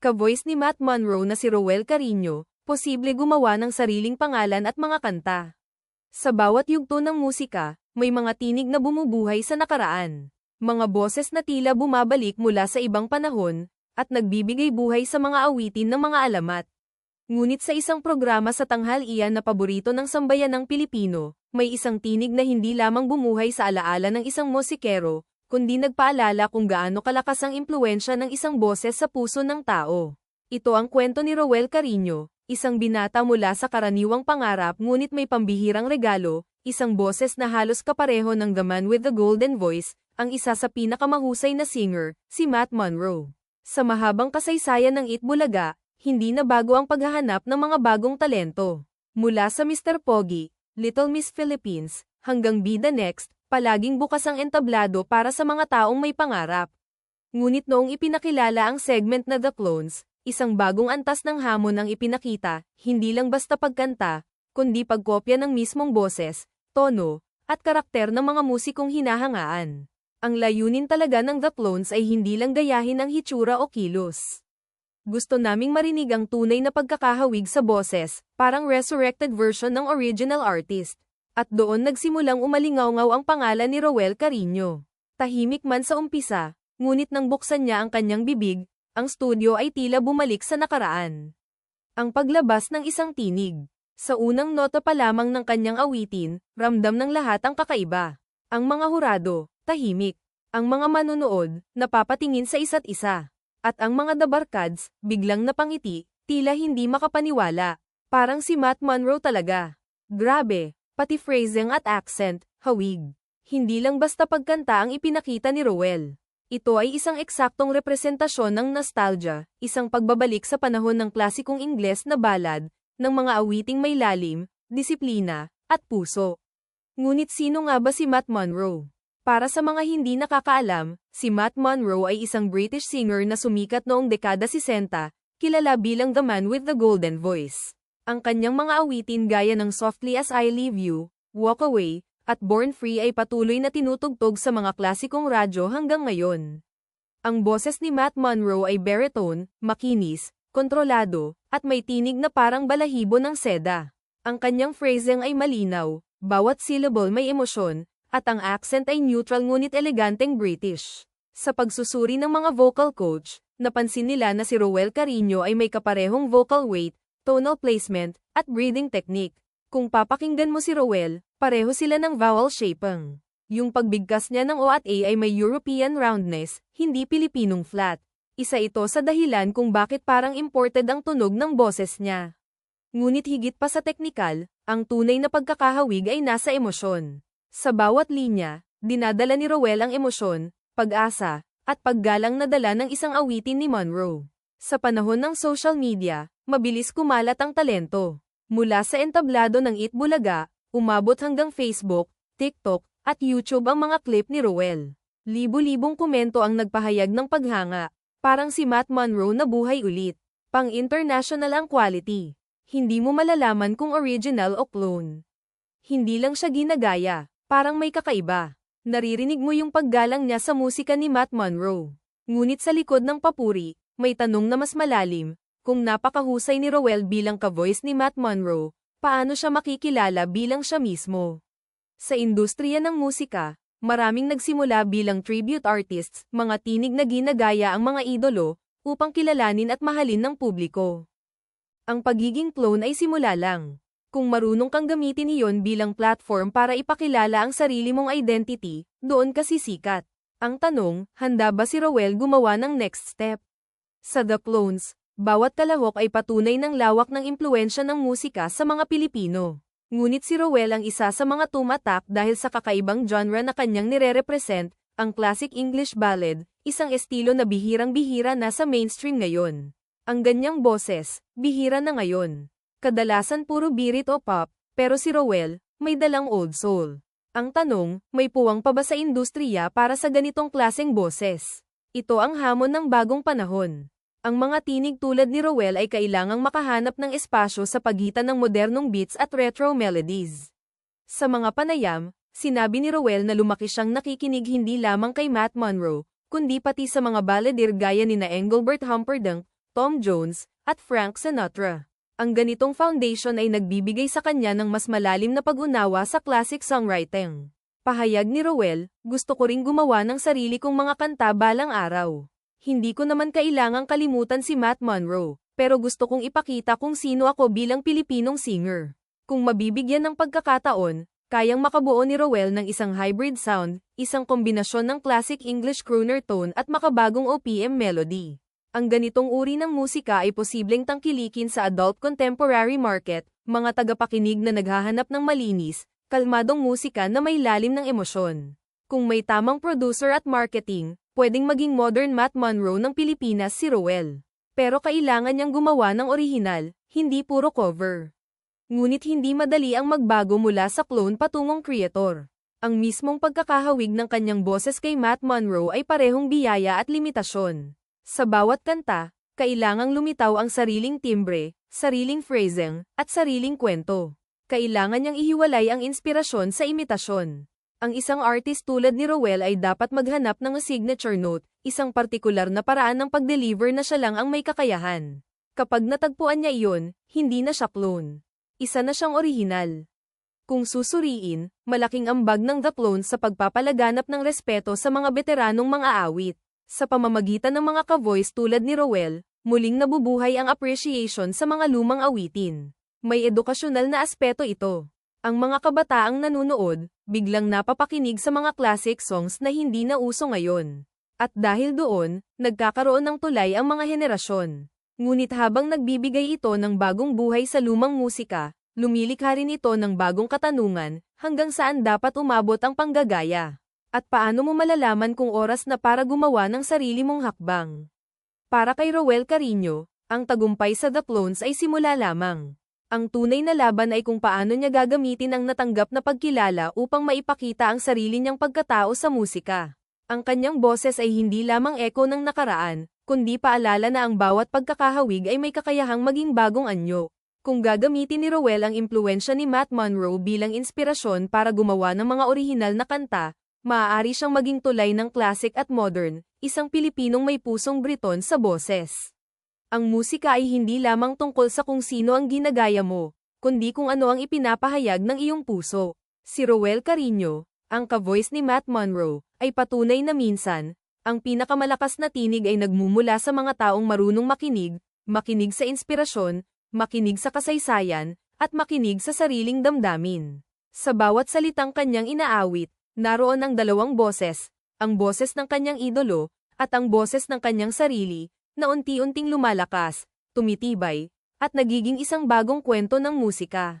ka-voice ni Matt Monroe na si Roel Carino, posible gumawa ng sariling pangalan at mga kanta. Sa bawat yugto ng musika, may mga tinig na bumubuhay sa nakaraan. Mga boses na tila bumabalik mula sa ibang panahon, at nagbibigay buhay sa mga awitin ng mga alamat. Ngunit sa isang programa sa tanghalian na paborito ng sambayan ng Pilipino, may isang tinig na hindi lamang bumuhay sa alaala ng isang musikero, kundi nagpaalala kung gaano kalakas ang impluensya ng isang boses sa puso ng tao. Ito ang kwento ni Roel Carino, isang binata mula sa karaniwang pangarap ngunit may pambihirang regalo, isang boses na halos kapareho ng The Man with the Golden Voice, ang isa sa pinakamahusay na singer, si Matt Monroe. Sa mahabang kasaysayan ng Itbulaga, hindi na bago ang paghahanap ng mga bagong talento. Mula sa Mr. Pogi, Little Miss Philippines, hanggang The Next, palaging bukas ang entablado para sa mga taong may pangarap. Ngunit noong ipinakilala ang segment na The Clones, isang bagong antas ng hamon ang ipinakita, hindi lang basta pagkanta, kundi pagkopya ng mismong boses, tono, at karakter ng mga musikong hinahangaan. Ang layunin talaga ng The Clones ay hindi lang gayahin ang hitsura o kilos. Gusto naming marinig ang tunay na pagkakahawig sa boses, parang resurrected version ng original artist. At doon nagsimulang umalingaw ang pangalan ni Roel Carino. Tahimik man sa umpisa, ngunit nang buksan niya ang kanyang bibig, ang studio ay tila bumalik sa nakaraan. Ang paglabas ng isang tinig. Sa unang nota pa lamang ng kanyang awitin, ramdam ng lahat ang kakaiba. Ang mga hurado, tahimik. Ang mga manonood, napapatingin sa isa't isa. At ang mga dabarkads, biglang napangiti, tila hindi makapaniwala. Parang si Matt Monroe talaga. Grabe, pati phrasing at accent, hawig. Hindi lang basta pagkanta ang ipinakita ni Roel. Ito ay isang eksaktong representasyon ng nostalgia, isang pagbabalik sa panahon ng klasikong Ingles na balad, ng mga awiting may lalim, disiplina, at puso. Ngunit sino nga ba si Matt Monroe? Para sa mga hindi nakakaalam, si Matt Monroe ay isang British singer na sumikat noong dekada 60, kilala bilang The Man with the Golden Voice. Ang kanyang mga awitin gaya ng Softly as I Leave You, Walk Away, at Born Free ay patuloy na tinutugtog sa mga klasikong radyo hanggang ngayon. Ang boses ni Matt Monroe ay baritone, makinis, kontrolado, at may tinig na parang balahibo ng seda. Ang kanyang phrasing ay malinaw, bawat syllable may emosyon, at ang accent ay neutral ngunit eleganteng British. Sa pagsusuri ng mga vocal coach, napansin nila na si Roel Carino ay may kaparehong vocal weight, tonal placement, at breathing technique. Kung papakinggan mo si Roel, pareho sila ng vowel shaping. Yung pagbigkas niya ng O at A ay may European roundness, hindi Pilipinong flat. Isa ito sa dahilan kung bakit parang imported ang tunog ng boses niya. Ngunit higit pa sa teknikal, ang tunay na pagkakahawig ay nasa emosyon. Sa bawat linya, dinadala ni Rowell ang emosyon, pag-asa, at paggalang na dala ng isang awitin ni Monroe. Sa panahon ng social media, mabilis kumalat ang talento. Mula sa entablado ng Itbulaga, umabot hanggang Facebook, TikTok, at YouTube ang mga clip ni Rowell. Libo-libong komento ang nagpahayag ng paghanga. Parang si Matt Monroe na buhay ulit. Pang-international ang quality. Hindi mo malalaman kung original o clone. Hindi lang siya ginagaya, Parang may kakaiba. Naririnig mo yung paggalang niya sa musika ni Matt Monroe. Ngunit sa likod ng papuri, may tanong na mas malalim, kung napakahusay ni Rowell bilang ka-voice ni Matt Monroe, paano siya makikilala bilang siya mismo? Sa industriya ng musika, maraming nagsimula bilang tribute artists, mga tinig na ginagaya ang mga idolo, upang kilalanin at mahalin ng publiko. Ang pagiging clone ay simula lang. Kung marunong kang gamitin iyon bilang platform para ipakilala ang sarili mong identity, doon ka sisikat. Ang tanong, handa ba si Rowell gumawa ng next step? Sa The Clones, bawat kalahok ay patunay ng lawak ng impluensya ng musika sa mga Pilipino. Ngunit si Rowell ang isa sa mga tumatak dahil sa kakaibang genre na kanyang nire-represent, ang classic English ballad, isang estilo na bihirang-bihira na sa mainstream ngayon. Ang ganyang boses, bihira na ngayon. Kadalasan puro birit o pop, pero si Rowell, may dalang old soul. Ang tanong, may puwang pa ba sa industriya para sa ganitong klaseng boses? Ito ang hamon ng bagong panahon. Ang mga tinig tulad ni Rowell ay kailangang makahanap ng espasyo sa pagitan ng modernong beats at retro melodies. Sa mga panayam, sinabi ni Rowell na lumaki siyang nakikinig hindi lamang kay Matt Monroe, kundi pati sa mga balladeer gaya ni na Engelbert Humperdinck, Tom Jones, at Frank Sinatra. Ang ganitong foundation ay nagbibigay sa kanya ng mas malalim na pag-unawa sa classic songwriting. Pahayag ni Rowell, gusto ko ring gumawa ng sarili kong mga kanta balang araw. Hindi ko naman kailangang kalimutan si Matt Monroe, pero gusto kong ipakita kung sino ako bilang Pilipinong singer. Kung mabibigyan ng pagkakataon, kayang makabuo ni Rowell ng isang hybrid sound, isang kombinasyon ng classic English crooner tone at makabagong OPM melody. Ang ganitong uri ng musika ay posibleng tangkilikin sa adult contemporary market, mga tagapakinig na naghahanap ng malinis, kalmadong musika na may lalim ng emosyon. Kung may tamang producer at marketing, pwedeng maging modern Matt Monroe ng Pilipinas si Rowell. Pero kailangan niyang gumawa ng orihinal, hindi puro cover. Ngunit hindi madali ang magbago mula sa clone patungong creator. Ang mismong pagkakahawig ng kanyang boses kay Matt Monroe ay parehong biyaya at limitasyon. Sa bawat kanta, kailangang lumitaw ang sariling timbre, sariling phrasing, at sariling kwento. Kailangan niyang ihiwalay ang inspirasyon sa imitasyon. Ang isang artist tulad ni Rowell ay dapat maghanap ng signature note, isang partikular na paraan ng pag-deliver na siya lang ang may kakayahan. Kapag natagpuan niya iyon, hindi na siya clone isa na siyang orihinal. Kung susuriin, malaking ambag ng The Clones sa pagpapalaganap ng respeto sa mga veteranong mga awit. Sa pamamagitan ng mga ka-voice tulad ni Rowell, muling nabubuhay ang appreciation sa mga lumang awitin. May edukasyonal na aspeto ito. Ang mga kabataang nanunood, biglang napapakinig sa mga classic songs na hindi na uso ngayon. At dahil doon, nagkakaroon ng tulay ang mga henerasyon. Ngunit habang nagbibigay ito ng bagong buhay sa lumang musika, lumilikha rin ito ng bagong katanungan, hanggang saan dapat umabot ang panggagaya. At paano mo malalaman kung oras na para gumawa ng sarili mong hakbang? Para kay Rowell Carino, ang tagumpay sa The Clones ay simula lamang. Ang tunay na laban ay kung paano niya gagamitin ang natanggap na pagkilala upang maipakita ang sarili niyang pagkatao sa musika. Ang kanyang boses ay hindi lamang eko ng nakaraan, kundi paalala na ang bawat pagkakahawig ay may kakayahang maging bagong anyo. Kung gagamitin ni Rowell ang impluensya ni Matt Monroe bilang inspirasyon para gumawa ng mga orihinal na kanta, maaari siyang maging tulay ng classic at modern, isang Pilipinong may pusong Briton sa boses. Ang musika ay hindi lamang tungkol sa kung sino ang ginagaya mo, kundi kung ano ang ipinapahayag ng iyong puso. Si Rowell Carino, ang ka-voice ni Matt Monroe, ay patunay na minsan, ang pinakamalakas na tinig ay nagmumula sa mga taong marunong makinig, makinig sa inspirasyon, makinig sa kasaysayan, at makinig sa sariling damdamin. Sa bawat salitang kanyang inaawit, naroon ang dalawang boses, ang boses ng kanyang idolo, at ang boses ng kanyang sarili, na unti-unting lumalakas, tumitibay, at nagiging isang bagong kwento ng musika.